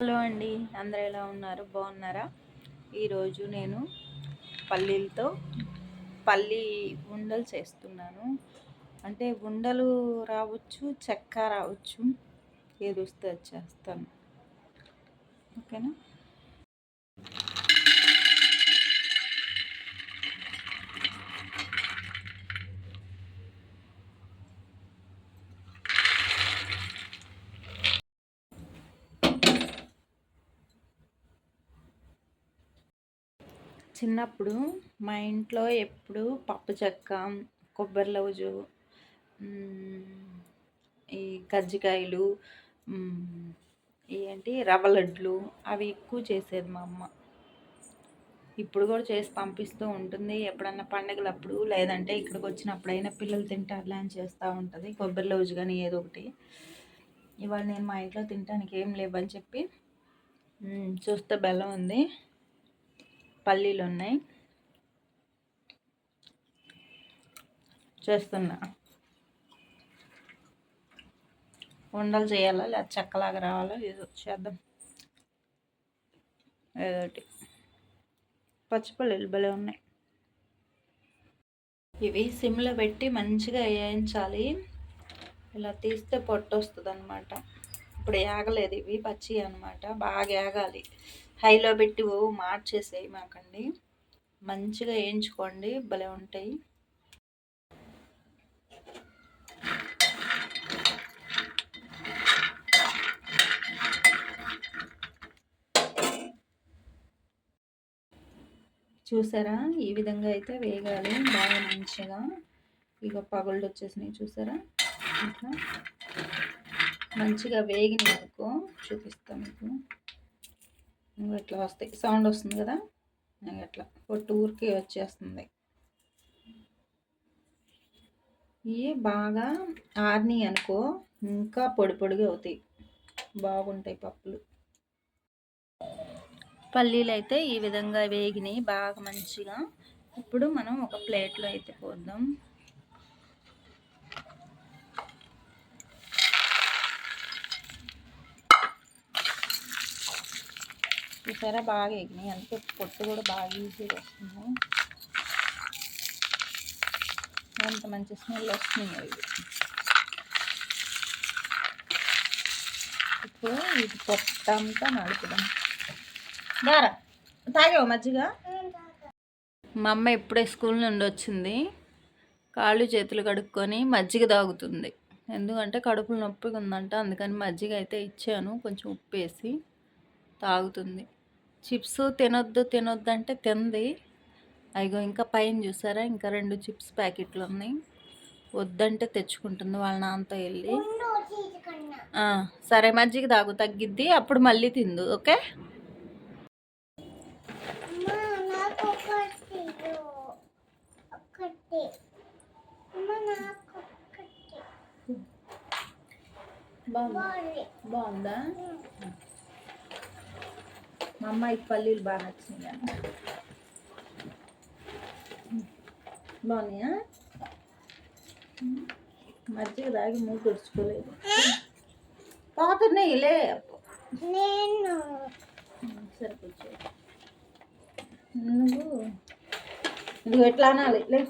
Hello అండి అందరు ఎలా ఉన్నారు? బాగున్నారా? ఈరోజు నేను పల్లీలతో పల్లి ఉండలు చేస్తున్నాను. అంటే ఉండలు రావచ్చు చెక్క రావచ్చు ఏది వస్తే అది చేస్తాను. ఓకేనా? చిన్నప్పుడు మా ఇంట్లో ఎప్పుడు పప్పు చెక్క కొబ్బరి లవుజు ఈ కజ్జికాయలు ఏంటి రవ్వ లడ్లు అవి ఎక్కువ చేసేది మా అమ్మ. ఇప్పుడు కూడా చేసి పంపిస్తూ ఉంటుంది. ఎప్పుడన్నా పండగలప్పుడు లేదంటే ఇక్కడికి వచ్చినప్పుడైనా పిల్లలు తింటారులే అని చేస్తూ ఉంటుంది. కొబ్బరి లౌజు కానీ ఏదో ఒకటి. ఇవాళ నేను మా ఇంట్లో తినడానికి ఏం లేవని చెప్పి చూస్తే బెల్లం ఉంది. పల్లీలు ఉన్నాయి చేస్తున్నా. ఉండలు చేయాలా? లేదా చెక్కలాగా రావాలా? ఏదో చేద్దాం. ఏదోటి పచ్చిపల్లీలు భలే ఉన్నాయి. ఇవి సిమ్లో పెట్టి మంచిగా వేయించాలి. ఇలా తీస్తే పొట్టు వస్తుంది అనమాట ఇప్పుడు ఏగలేదు ఇవి పచ్చి అనమాట బాగా ఏగాలి హైలో పెట్టి మార్చేసేయి మాకండి. మంచిగా వేయించుకోండి. భలే ఉంటాయి. చూసారా? ఈ విధంగా అయితే వేగాలి. బాగా మంచిగా. ఇక పగుళ్ళు వచ్చేసినాయి. చూసారా? ఇట్లా. మంచిగా వేగిన అనుకో చూపిస్తాను మీకు. ఇట్లా వస్తాయి. సౌండ్ వస్తుంది కదా? ఇట్లా పొట్టు ఊరికి వచ్చేస్తుంది. ఇవి బాగా ఆర్ని అనుకో ఇంకా పొడి పొడిగా అవుతాయి. బాగుంటాయి పప్పులు. పల్లీలు అయితే ఈ విధంగా వేగినాయి బాగా మంచిగా. ఇప్పుడు మనం ఒక ప్లేట్లో అయితే పోద్దాం. చూసారా బాగా ఎగినాయి. అందుకే పొట్టు కూడా బాగా ఈజీగా వస్తుంది. ఎంత మంచి స్మెల్ వస్తుంది ఇది ఇప్పుడు ఇది పొట్టంతా నలుపుదాం. దారా తాగావు మజ్జిగ? మా అమ్మ ఇప్పుడే స్కూల్ నుండి వచ్చింది. కాళ్ళు చేతులు కడుక్కొని మజ్జిగ తాగుతుంది. ఎందుకంటే కడుపులు నొప్పిగా ఉందంట అందుకని మజ్జిగ అయితే ఇచ్చాను. కొంచెం ఉప్పు వేసి తాగుతుంది. చిప్స్ తినొద్దు తినొద్దు అంటే తింది. అయ్యో ఇంకా పైన చూసారా? ఇంకా రెండు చిప్స్ ప్యాకెట్లు ఉన్నాయి. వద్దంటే తెచ్చుకుంటుంది వాళ్ళ నాన్నతో వెళ్ళి. సరే మజ్జిగ తాగు తగ్గిద్ది. అప్పుడు మళ్ళీ తిందు ఓకే? బాగుందా? మా అమ్మాయి పల్లీలు బాగా నచ్చినాయి బాగున్నాయా? మజ్జిగ తాగి మూడు తుడుచుకోలేదు. పోతున్నాయి లే. నేను. నువ్వు. నువ్వు ఎట్లా అనాలి? లే.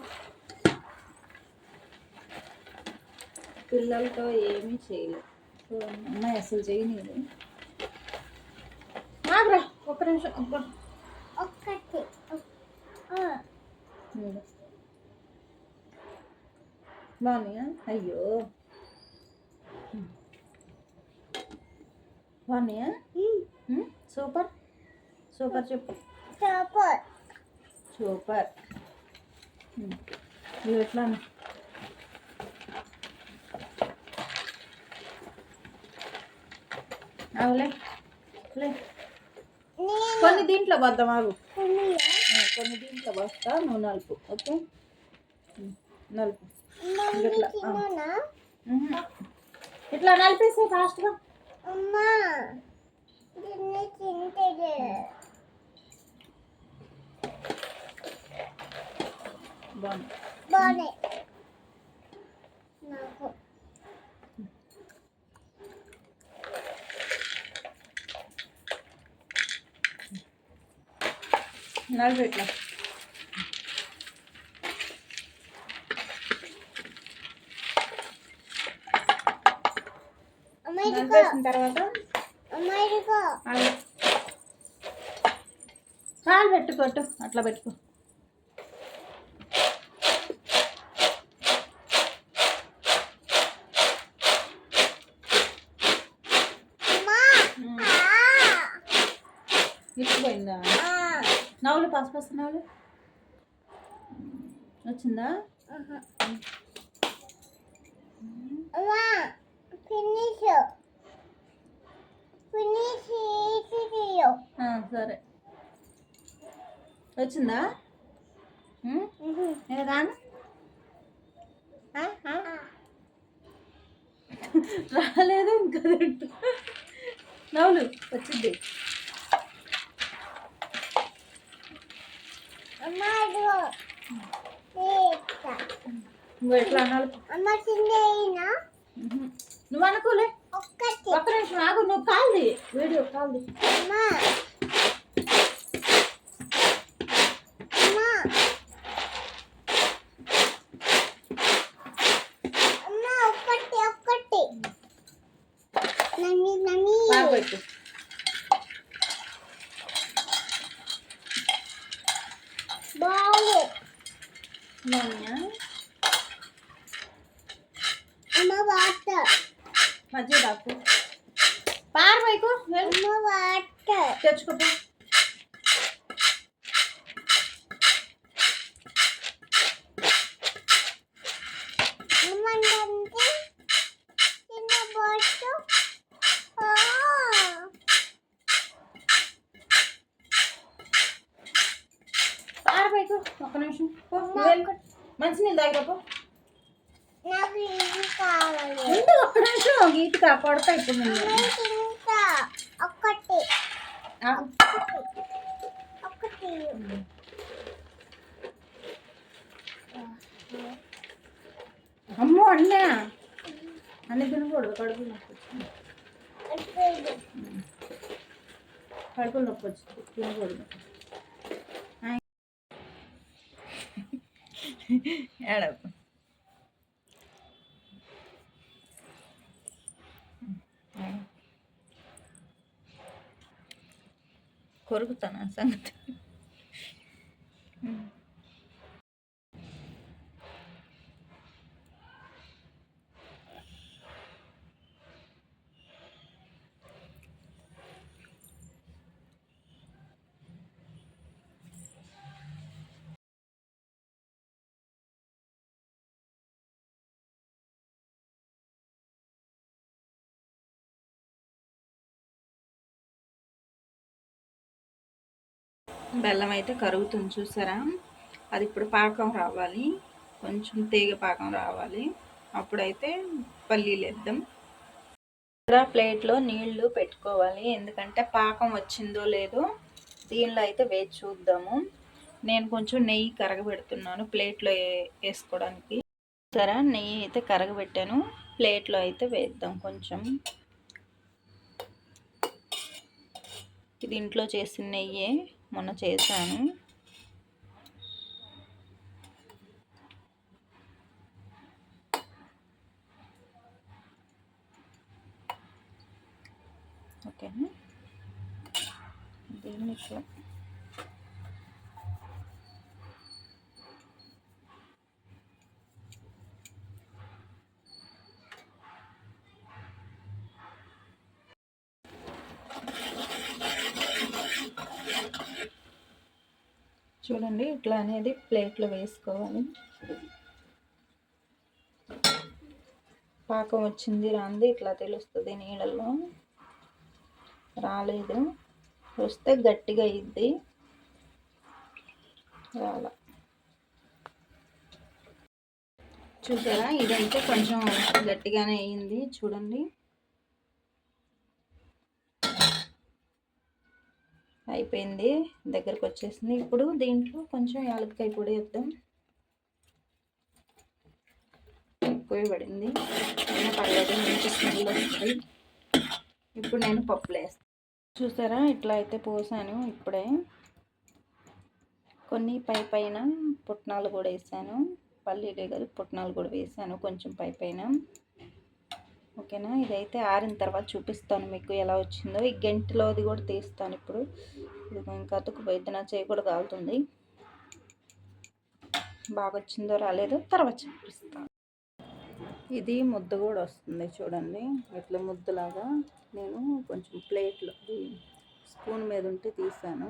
పిల్లలతో ఏమీ చేయలేదు. అమ్మాయి అసలు చేయనీదు ఆగ్రా ఒక్క నిమిషం అబ్బా ఒక్కటి బాగున్నాయా అయ్యో బాగున్నాయా సూపర్ సూపర్ చెప్పు సూపర్ సూపర్ ఇవి ఎట్లా అవులే లే కొన్ని దీంట్లో వద్దాం ఆగు కొన్ని దీంట్లో వస్తా నువ్వు నలుపు ఓకే? నలుపు. ఇట్లా ఇట్లా నలిపేసే ఫాస్ట్గా. బాగుంది. బాగున్నాయి. నాకు నలుపు ఇట్లా నలిపేసిన తర్వాత పెట్టుకోట్టు అట్లా పెట్టుకో. ఇచ్చిపోయిందా నవ్వులు పసుపసు నవ్వులు. వచ్చిందా? ఆ, సరే. వచ్చిందా? రాను? రాలేదు ఇంకా. నవ్వులు వచ్చింది. నువ్వు ఎట్లా అనాలి. నువ్వు అనుకోలే. ఒక్క నిమిషం ఆగు నువ్వు కాల్ది. వీడియో కాల్ది. బాగా పెట్టు బాగు నూనె అమ్మ వాటర్ మజ్జిగ తాకు పారు పైకు వెళ్ళు. అమ్మ వాటర్ తెచ్చుకోపో ఒక్క నిమిషం. మంచినీళ్ళు కావాలి. ముందు ఒక్క నిమిషం గీత కాపాడుతా ఇప్పుడు ఒకటి అమ్మో అన్నా. అన్ని తినకూడదు కడుపు నొప్పి వచ్చింది. కడుపులో నొప్పి వచ్చింది తినకూడదు. ஏட கொருக்கு தானா சங்கத்தை బెల్లం అయితే కరుగుతుంది చూసారా? అది ఇప్పుడు పాకం రావాలి. కొంచెం తీగ పాకం రావాలి. అప్పుడైతే పల్లీలు వేద్దాం. ఇక్కడ ప్లేట్లో నీళ్ళు పెట్టుకోవాలి. ఎందుకంటే పాకం వచ్చిందో లేదో దీనిలో అయితే వేచి చూద్దాము. నేను కొంచెం నెయ్యి కరగబెడుతున్నాను ప్లేట్లో వేసుకోవడానికి. సరే నెయ్యి అయితే కరగబెట్టాను. ప్లేట్లో అయితే వేద్దాం కొంచెం. ఇది ఇంట్లో చేసిన నెయ్యే. మొన్న చేశాను. ఓకే దీన్ని ఇట్లా చూడండి ఇట్లా అనేది ప్లేట్లో వేసుకోవాలి. పాకం వచ్చింది రాంది ఇట్లా తెలుస్తుంది నీళ్ళల్లో రాలేదు. వస్తే గట్టిగా అయ్యిద్ది రాల. చూసారా? ఇదైతే కొంచెం గట్టిగానే అయ్యింది చూడండి. అయిపోయింది. దగ్గరకు వచ్చేసింది ఇప్పుడు దీంట్లో కొంచెం యాలక్కాయ పొడి వేద్దాం. ఎక్కువ పడింది. అయినా పర్లేదు మంచి స్మెల్ వస్తుంది. ఇప్పుడు నేను పప్పులు వేస్తాను చూసారా? ఇట్లా అయితే పోసాను ఇప్పుడే. కొన్ని పై పైన పుట్నాలు కూడా వేసాను. పల్లీలు కాదు పుట్నాలు కూడా వేసాను కొంచెం పై పైన. ఓకేనా? ఇదైతే ఆరిన తర్వాత చూపిస్తాను మీకు ఎలా వచ్చిందో. ఈ గంటలోది కూడా తీస్తాను ఇప్పుడు. ఇది ఇంకా అతుకుపోయిద్ది నా చేయి కూడా కాలుతుంది. బాగా వచ్చిందో రాలేదో తర్వాత చూపిస్తాను. ఇది ముద్ద కూడా వస్తుంది చూడండి. ఇట్లా ముద్దలాగా నేను కొంచెం ప్లేట్లో స్పూన్ మీద ఉంటే తీసాను.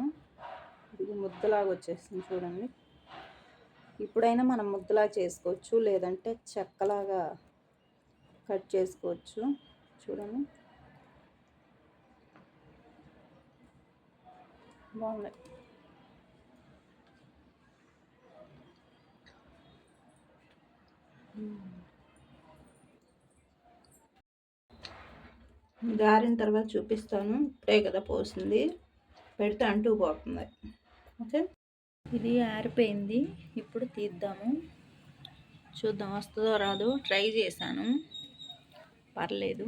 ఇది ముద్దలాగా వచ్చేస్తుంది చూడండి. ఇప్పుడైనా మనం ముద్దలా చేసుకోవచ్చు. లేదంటే చెక్కలాగా కట్ చేసుకోవచ్చు. చూడండి. బాగున్నాయి. గారిన తర్వాత చూపిస్తాను. ఇప్పుడే కదా పోసింది. పెడితే అంటూ పోతుంది. ఓకే? ఇది ఆరిపోయింది. ఇప్పుడు తీద్దాము. చూద్దాం వస్తుందో రాదో. ట్రై చేశాను. పర్లేదు.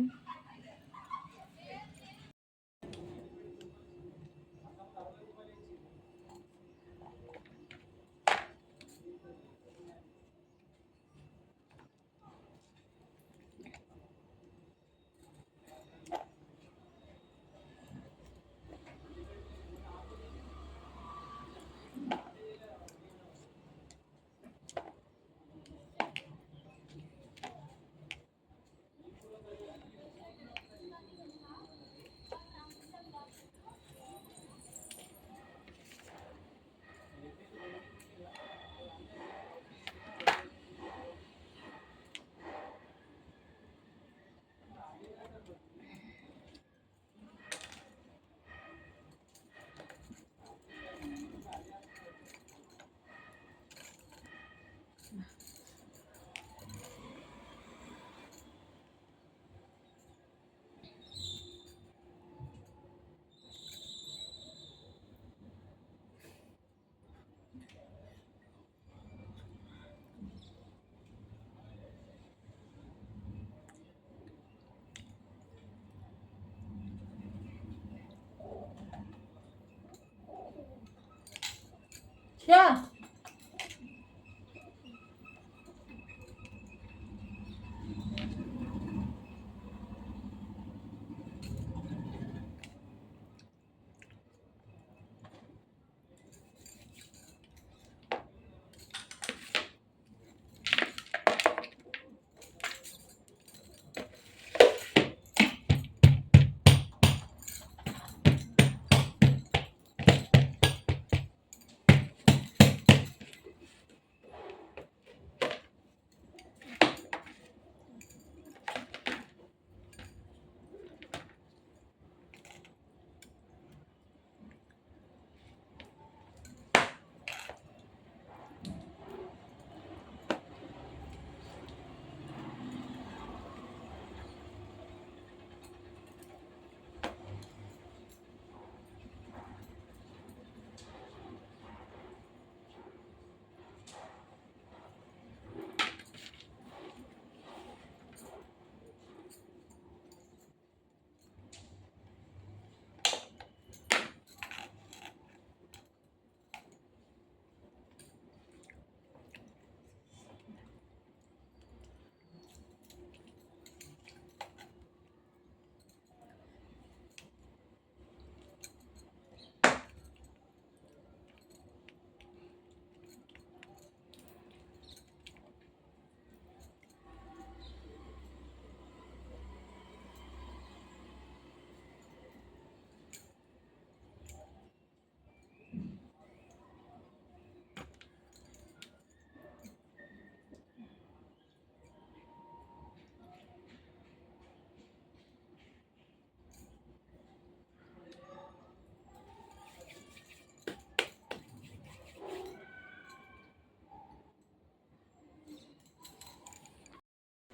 Yeah.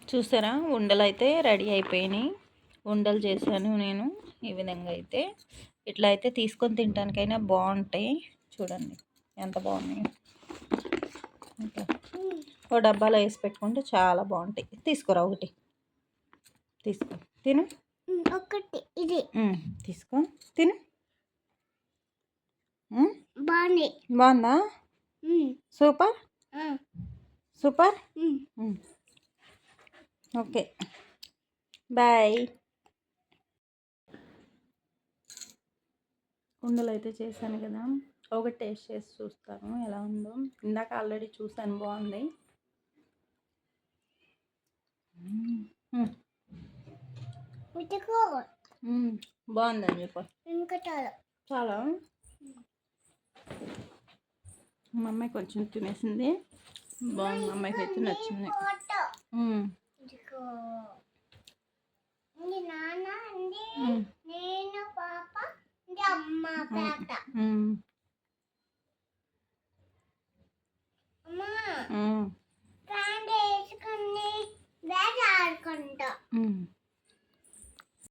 చూసారా? ఉండలు అయితే రెడీ అయిపోయినాయి. ఉండలు చేశాను నేను ఈ విధంగా అయితే. ఇట్లా అయితే తీసుకొని తినడానికైనా బాగుంటాయి. చూడండి ఎంత బాగున్నాయి. ఓ డబ్బాలో వేసి పెట్టుకుంటే చాలా బాగుంటాయి. తీసుకురా ఒకటి? తీసుకో. తిను. ఒకటి. ఇది. తీసుకో. తిను. బాగుంది. బాగుందా? సూపర్? సూపర్. ఓకే. బాయ్. ఉండలు అయితే చేశాను కదా. ఒకటి టేస్ట్ చేసి చూస్తాను ఎలా ఉందో. ఇందాక ఆల్రెడీ చూసాను బాగుంది. బాగుందని చెప్పు ఇంకా చాలా చాలా? మా అమ్మాయి కొంచెం తినేసింది. బాగుంది మా అమ్మాయికి అయితే నచ్చింది నేను పాప అమ్మ పేట మ్మ్. అమ్మా వేసుకుని బ్యాట్ ఆడుకుంటా.